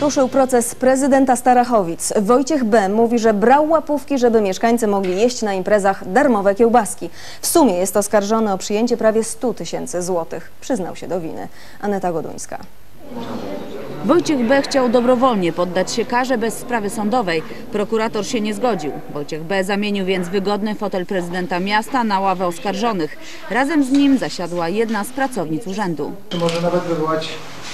Ruszył proces prezydenta Starachowic. Wojciech B. mówi, że brał łapówki, żeby mieszkańcy mogli jeść na imprezach darmowe kiełbaski. W sumie jest oskarżony o przyjęcie prawie 100 tysięcy złotych. Przyznał się do winy. Aneta Goduńska. Wojciech B. chciał dobrowolnie poddać się karze bez sprawy sądowej. Prokurator się nie zgodził. Wojciech B. zamienił więc wygodny fotel prezydenta miasta na ławę oskarżonych. Razem z nim zasiadła jedna z pracownic urzędu. może nawet wywołać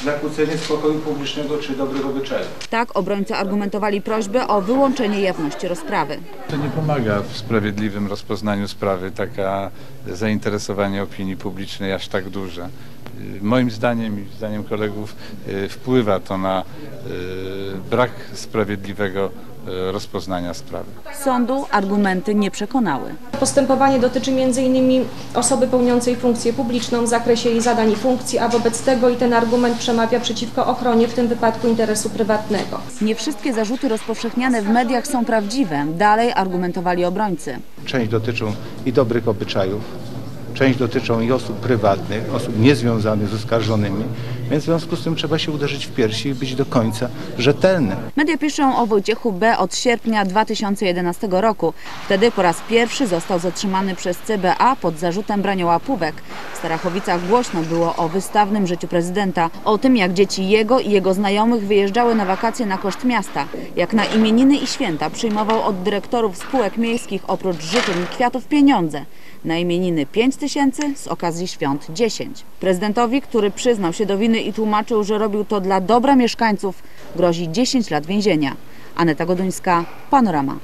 zakłócenie spokoju publicznego czy dobrych obyczajów. Tak obrońcy argumentowali prośbę o wyłączenie jawności rozprawy. To nie pomaga w sprawiedliwym rozpoznaniu sprawy, taka zainteresowanie opinii publicznej aż tak duże. Moim zdaniem i zdaniem kolegów y, wpływa to na y, brak sprawiedliwego y, rozpoznania sprawy. Sądu argumenty nie przekonały. Postępowanie dotyczy m.in. osoby pełniącej funkcję publiczną w zakresie jej zadań i funkcji, a wobec tego i ten argument przemawia przeciwko ochronie, w tym wypadku interesu prywatnego. Nie wszystkie zarzuty rozpowszechniane w mediach są prawdziwe. Dalej argumentowali obrońcy. Część dotyczą i dobrych obyczajów, część dotyczą i osób prywatnych, osób niezwiązanych z oskarżonymi, więc w związku z tym trzeba się uderzyć w piersi i być do końca rzetelnym. Media piszą o Wojciechu B. od sierpnia 2011 roku. Wtedy po raz pierwszy został zatrzymany przez CBA pod zarzutem brania łapówek. W Starachowicach głośno było o wystawnym życiu prezydenta, o tym jak dzieci jego i jego znajomych wyjeżdżały na wakacje na koszt miasta, jak na imieniny i święta przyjmował od dyrektorów spółek miejskich oprócz życzeń i kwiatów pieniądze. Na imieniny 5 tysięcy, z okazji świąt 10. Prezydentowi, który przyznał się do winy i tłumaczył, że robił to dla dobra mieszkańców, grozi 10 lat więzienia. Aneta Goduńska, Panorama.